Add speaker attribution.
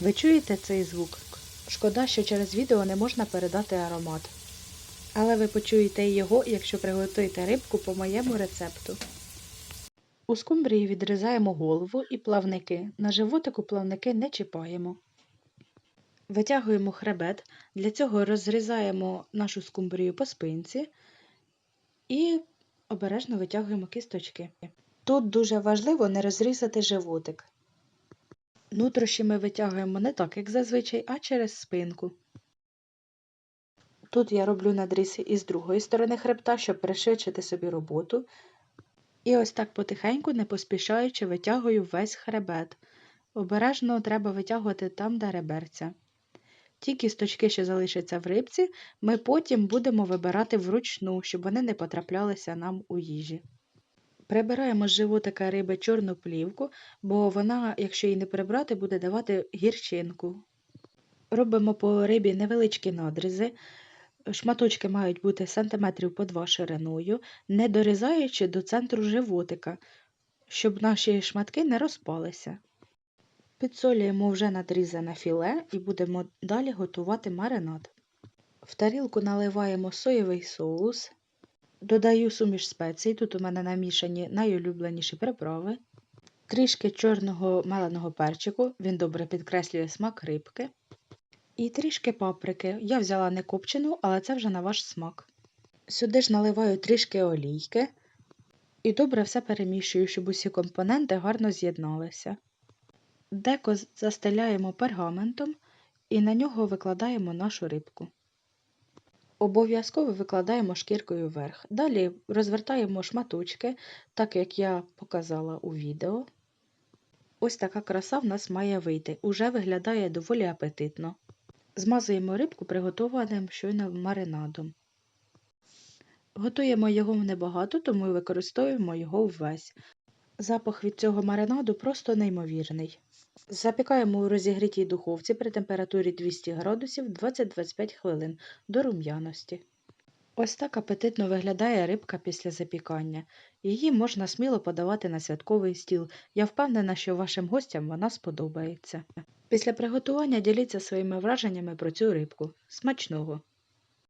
Speaker 1: Ви чуєте цей звук? Шкода, що через відео не можна передати аромат. Але ви почуєте його, якщо приготуєте рибку по моєму рецепту. У скумбрії відрізаємо голову і плавники. На животику плавники не чіпаємо. Витягуємо хребет. Для цього розрізаємо нашу скумбрію по спинці і обережно витягуємо кісточки. Тут дуже важливо не розрізати животик. Нутрощі ми витягуємо не так, як зазвичай, а через спинку. Тут я роблю надріз із другої сторони хребта, щоб пришвидшити собі роботу. І ось так потихеньку, не поспішаючи, витягую весь хребет. Обережно треба витягувати там, де реберця. Ті кісточки, що залишаться в рибці, ми потім будемо вибирати вручну, щоб вони не потраплялися нам у їжі. Прибираємо з животика риби чорну плівку, бо вона, якщо її не прибрати, буде давати гірчинку. Робимо по рибі невеличкі надрізи. Шматочки мають бути сантиметрів по 2 шириною, не дорізаючи до центру животика, щоб наші шматки не розпалися. Підсолюємо вже надрізане філе і будемо далі готувати маринад. В тарілку наливаємо соєвий соус, додаю суміш спецій, тут у мене намішані найулюбленіші приправи, трішки чорного меленого перчику, він добре підкреслює смак рибки, і трішки паприки. Я взяла не копчену, але це вже на ваш смак. Сюди ж наливаю трішки олійки і добре все перемішую, щоб усі компоненти гарно з'єдналися. Деко застеляємо пергаментом і на нього викладаємо нашу рибку. Обов'язково викладаємо шкіркою вверх. Далі розвертаємо шматочки, так як я показала у відео. Ось така краса в нас має вийти. Уже виглядає доволі апетитно. Змазуємо рибку приготованим щойно маринадом. Готуємо його небагато, тому використовуємо його ввесь. Запах від цього маринаду просто неймовірний. Запікаємо у розігрітій духовці при температурі 200 градусів 20-25 хвилин до рум'яності. Ось так апетитно виглядає рибка після запікання. Її можна сміло подавати на святковий стіл. Я впевнена, що вашим гостям вона сподобається. Після приготування діліться своїми враженнями про цю рибку. Смачного!